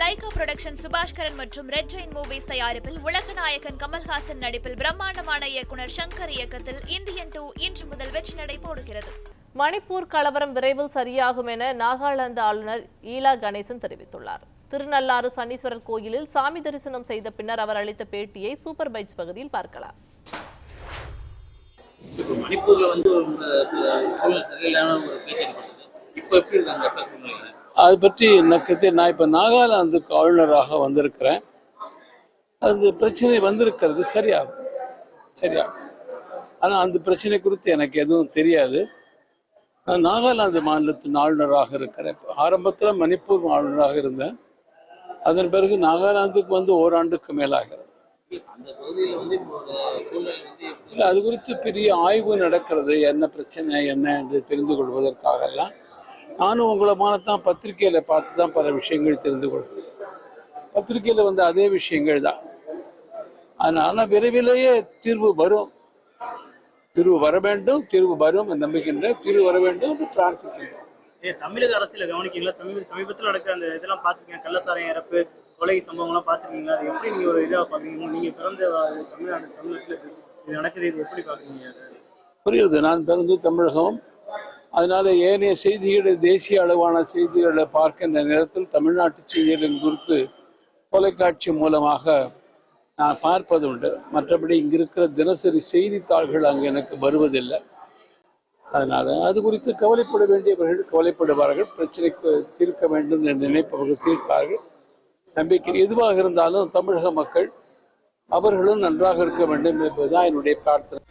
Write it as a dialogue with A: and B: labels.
A: Lyca production Subaskaran மற்றும் red Jain movies தயாரிப்பில் உலக நாயகன் கமல்ஹாசன் நடிப்பில் பிரம்மாண்டமான இயக்குனர் சங்கர் இயக்கத்தில் இந்தியன் டூ இன்று முதல் வெற்றி நடை போடுகிறது.
B: மணிப்பூர் கலவரம் விரைவில் சரியாகும் என நாகாலாந்து ஆளுநர் ஈலா கணேசன் தெரிவித்துள்ளார். திருநள்ளாறு சனீஸ்வரர் கோயிலில் சாமி தரிசனம் செய்த பின்னர் அவர் அளித்த பேட்டியை சூப்பர் பைட்ஸ் பகுதியில் பார்க்கலாம்.
C: இப்போ மணிப்பூர்ல வந்து ஒரு ஒரு பேச்சு இப்போ எப்படி இருக்காங்க
D: அது பற்றி எனக்கு நான் இப்போ நாகாலாந்துக்கு ஆளுநராக வந்திருக்கிறேன். அந்த பிரச்சனை வந்திருக்கிறது சரியாகும். சரியாகும் ஆனால் அந்த பிரச்சனை குறித்து எனக்கு எதுவும் தெரியாது. நான் நாகாலாந்து மாநிலத்தின் ஆளுநராக இருக்கிறேன். ஆரம்பத்தில் மணிப்பூர் ஆளுநராக இருந்தேன். அதன் பிறகு நாகாலாந்துக்கு வந்து ஓராண்டுக்கு மேலாகிறது.
C: இப்போ
D: இல்லை அது குறித்து பெரிய ஆய்வு நடக்கிறது. என்ன பிரச்சனை என்ன என்று தெரிந்து கொள்வதற்காக எல்லாம் நானும் உங்களை தான் பத்திரிக்கையில் பார்த்து தான் பல விஷயங்கள் தெரிந்து கொள்கிறேன் பத்திரிக்கையில் வந்து அதே விஷயங்கள் தான். அதனால விரைவிலேயே தீர்வு வரும். தீர்வு வர வேண்டும் தீர்வு வரும் என்று நம்புகின்ற தீர்வு வர வேண்டும் என்று பிரார்த்திக்கின்றோம்
E: ஏ தமிழக அரசியல கவனிக்கீங்களா சமீப சமீபத்தில் நடக்கிற அந்த இதெல்லாம் பார்த்துருக்கீங்க. கள்ளசாராயம் இறப்பு கொலை சம்பவங்கள்லாம் பார்த்துருக்கீங்க அது எப்படி நீங்க ஒரு இதாக பார்க்குறீங்க நீங்க பிறந்த தமிழ்நாடு தமிழ்நாட்டில் இது நடக்குது இது எப்படி பார்க்குறீங்க?
D: புரியுது. நான் பிறந்து தமிழகம் அதனால ஏனைய செய்திகளை தேசிய அளவான செய்திகளை பார்க்கின்ற நேரத்தில் தமிழ்நாட்டு செய்திகளின் குறித்து தொலைக்காட்சி மூலமாக நான் பார்ப்பது உண்டு. மற்றபடி இங்க இருக்கிற தினசரி செய்தித்தாள்கள் அங்கு எனக்கு வருவதில்லை. அதனால அது குறித்து கவலைப்பட வேண்டியவர்கள் கவலைப்படுவார்கள். பிரச்சனைக்கு தீர்க்க வேண்டும் என்று நினைப்பவர்கள் தீர்ப்பார்கள். நம்பிக்கை எதுவாக இருந்தாலும் தமிழக மக்கள் அவர்களும் நன்றாக இருக்க வேண்டும் என்பதுதான் என்னுடைய பிரார்த்தனை.